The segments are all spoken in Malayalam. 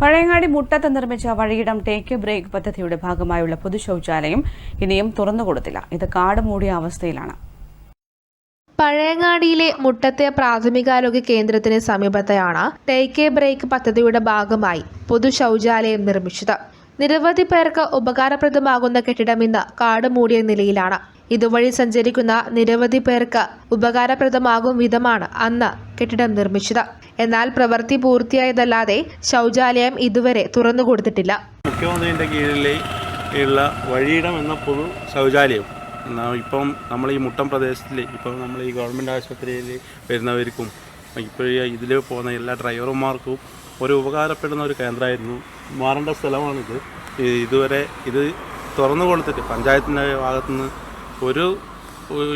പഴയങ്ങാടി മുട്ടത്ത് നിർമ്മിച്ച വഴിയിടം ടേക്ക് ബ്രേക്ക് പദ്ധതിയുടെ ഭാഗമായുള്ള പൊതു ശൗചാലയം ഇനിയും തുറന്നുകൊടുത്തില്ല. ഇത് കാട് മൂടിയ അവസ്ഥയിലാണ്. പഴയങ്ങാടിയിലെ മുട്ടത്തെ പ്രാഥമികാരോഗ്യ കേന്ദ്രത്തിന് സമീപത്തെയാണ് ടേക്ക് ബ്രേക്ക് പദ്ധതിയുടെ ഭാഗമായി പൊതു ശൗചാലയം നിർമ്മിച്ചത്. നിരവധി പേർക്ക് ഉപകാരപ്രദമാകുന്ന കെട്ടിടം ഇന്ന് കാട് മൂടിയ നിലയിലാണ്. ഇതുവഴി സഞ്ചരിക്കുന്ന നിരവധി പേർക്ക് ഉപകാരപ്രദമാകും വിധമാണ് അന്ന് കെട്ടിടം നിർമ്മിച്ചത്. എന്നാൽ പ്രവൃത്തി പൂർത്തിയായതല്ലാതെ ശൗചാലയം ഇതുവരെ തുറന്നു കൊടുത്തിട്ടില്ല മുഖ്യമന്ത്രിയുടെ കീഴിലെ ഉള്ള വഴിയിടം എന്ന പൊതു ശൗചാലയം. ഇപ്പം നമ്മൾ ഈ മുട്ടം പ്രദേശത്തിൽ ഇപ്പം നമ്മൾ ഈ ഗവൺമെന്റ് ആശുപത്രിയിൽ വരുന്നവർക്കും ഇപ്പോൾ ഇതിൽ പോകുന്ന എല്ലാ ഡ്രൈവർമാർക്കും ഒരു ഉപകാരപ്പെടുന്ന ഒരു കേന്ദ്രമായിരുന്നു. മാറേണ്ട സ്ഥലമാണിത്. ഇതുവരെ ഇത് തുറന്നു കൊടുത്തിട്ട് പഞ്ചായത്തിന്റെ ഭാഗത്തുനിന്ന് ഒരു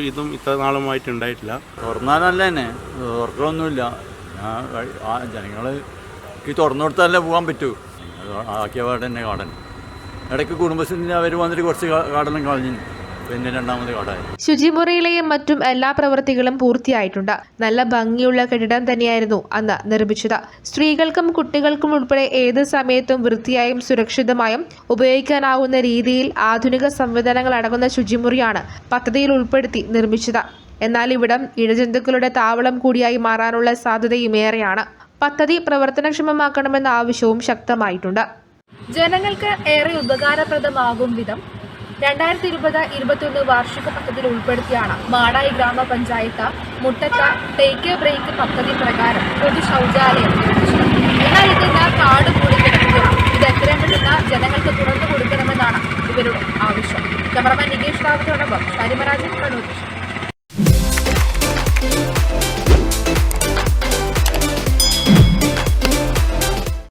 ഇതും ഇത്ര നാളുമായിട്ട് ഉണ്ടായിട്ടില്ല. തുറന്നാൽ നല്ല തന്നെ തുറക്കലൊന്നുമില്ല ആ ജനങ്ങൾ ഈ തുറന്നു കൊടുത്താലേ പോകാൻ പറ്റൂ. ആക്കിയ പാടെ തന്നെ കാടൻ ഇടയ്ക്ക് കുടുംബശ്രീ അവർ വന്നിട്ട് കുറച്ച് ഗാർഡനും കളഞ്ഞു ശുചിമുറിയിലെയും മറ്റും എല്ലാ പ്രവൃത്തികളും പൂർത്തിയായിട്ടുണ്ട്. നല്ല ഭംഗിയുള്ള കെട്ടിടം തന്നെയായിരുന്നു അന്ന് നിർമ്മിച്ചത്. സ്ത്രീകൾക്കും കുട്ടികൾക്കും ഉൾപ്പെടെ ഏത് സമയത്തും വൃത്തിയായും സുരക്ഷിതമായും ഉപയോഗിക്കാനാവുന്ന രീതിയിൽ ആധുനിക സംവിധാനങ്ങൾ അടങ്ങുന്ന ശുചിമുറിയാണ് പദ്ധതിയിൽ ഉൾപ്പെടുത്തി നിർമ്മിച്ചത്. എന്നാൽ ഇവിടം ഇഴജന്തുക്കളുടെ താവളം കൂടിയായി മാറാനുള്ള സാധ്യതയും ഏറെയാണ്. പദ്ധതി പ്രവർത്തനക്ഷമമാക്കണമെന്ന ആവശ്യവും ശക്തമായിട്ടുണ്ട്. ജനങ്ങൾക്ക് ഏറെ ഉപകാരപ്രദമാകും വിധം രണ്ടായിരത്തി ഇരുപത് ഇരുപത്തിയൊന്ന് വാർഷിക പദ്ധതിയിൽ ഉൾപ്പെടുത്തിയാണ് മാടായി ഗ്രാമപഞ്ചായത്ത് മുട്ടത്ത ടേക്ക് ബ്രേക്ക് പദ്ധതി പ്രകാരം പൊതു ശൗചാലയം എന്നാൽ കാട് കൂടി ഇത് എത്രയും പെട്ടെന്ന് ജനങ്ങൾക്ക് തുറന്നു കൊടുക്കണമെന്നാണ് ഇവരുടെ ആവശ്യം. ക്യാമറമാൻ നികേഷ് റാവത്തോടൊപ്പം കരിമരാജൻ കണ്ണൂർ